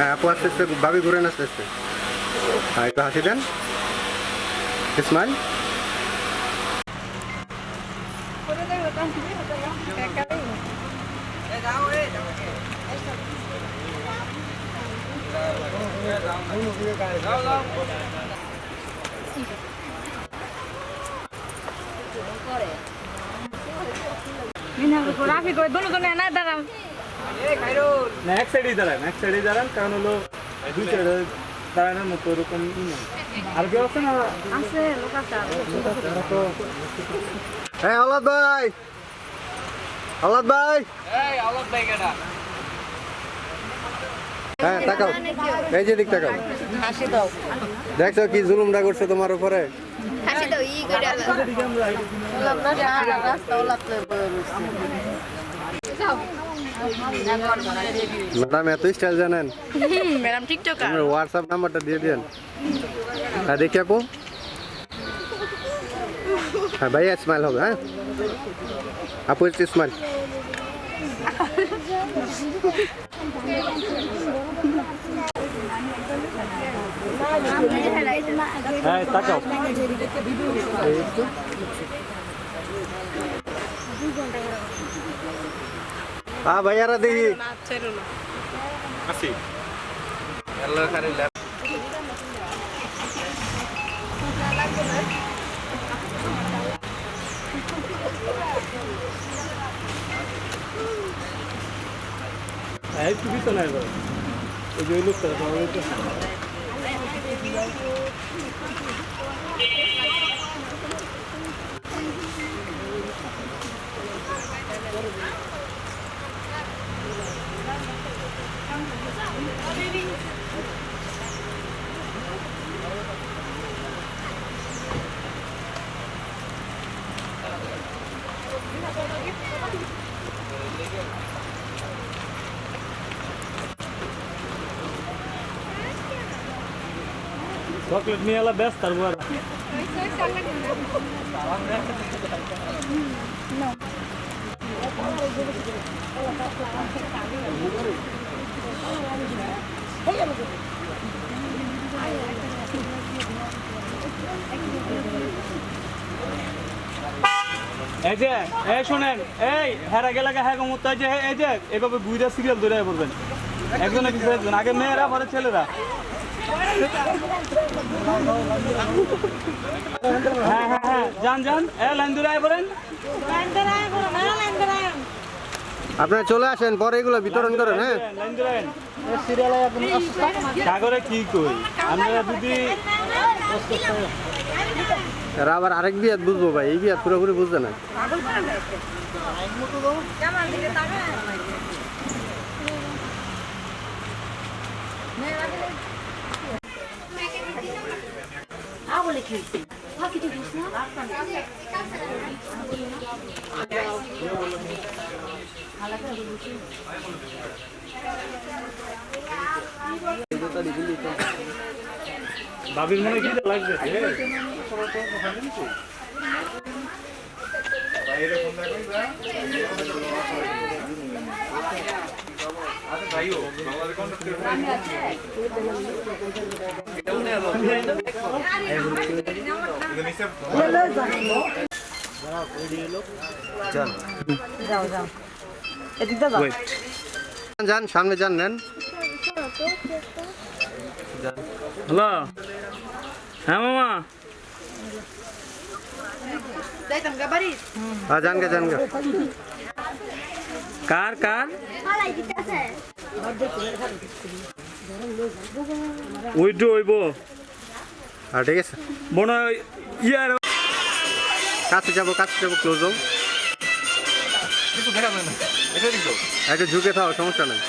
হ্যাঁ আপু আস্তে আস্তে, ভাবি ঘুরেন আস্তে আস্তে। হ্যাঁ একটু হাসি দেন। স্মাইল রাফি করে দোনো এনে দাঁড়াও। না এক সাইডেই দাঁড়ান এক সাইডেই দাঁড়ান কারণ হলো দুই সাইডে দাঁড়ানোর মতো ওরকম না। আর কেউ আছে না আছে লোক আছে হ্যাঁ ভাই আল্লাদ ভাই হ্যাঁ তাকাও এই যে দিক তাকাও হাসি দাও দেখছ কি জুলুমটা করছে তোমার উপরে হাসি দাও ই করে আমরা সারা রাস্তা ওলাতে ম্যাডাম এত স্টাইল জানেন ম্যাডাম টিকটক আপনার হোয়াটসঅ্যাপ নাম্বারটা দিয়ে দেন হ্যাঁ দেখি আপু হ্যাঁ ভাইয়া স্মাইল হবে হ্যাঁ আপু একটু স্মাইল হ্যাঁ তাকাও হ্যাঁ ভাইয়ারা দেখি। হ্যাঁ একটু পিছনে এবার ওই যে ওই লোকটা তোমার ওই তো- চকলেট নিয়ে এলা ব্যস্ত আর বুয়ারা এই যে এই শোনেন এই হেরা গেলে হ্যাঁ কমতে যে এই যে এভাবে বুইরা সিরিয়াল ধরে পড়বেন একজন একজন আগে মেয়েরা পরে ছেলেরা হ্যাঁ হ্যাঁ হ্যাঁ যান যান এ লাইন ধরে আয় পড়েন আপনারা চলে আসেন পরে এগুলো বিতরণ করেন হ্যাঁ সাগরে কি কই আমরা যদি আর আবার আরেক বিয়াত বুঝব ভাই এই বিয়াত পুরোপুরি বুঝবে না। ভাবির মনে কি লাগছে যান। সামনে যান নেন। হ্যালো হ্যাঁ মামা। যাইতাম গাবাড়ি হ্যাঁ গে যান গে কার কার? ওইটু ওইব হ্যাঁ ঠিক আছে। মনে হয় ইয়ার কাছে যাব কাছে যাব ক্লোজ হোক একটু ঝুঁকে থাও সমস্যা নেই।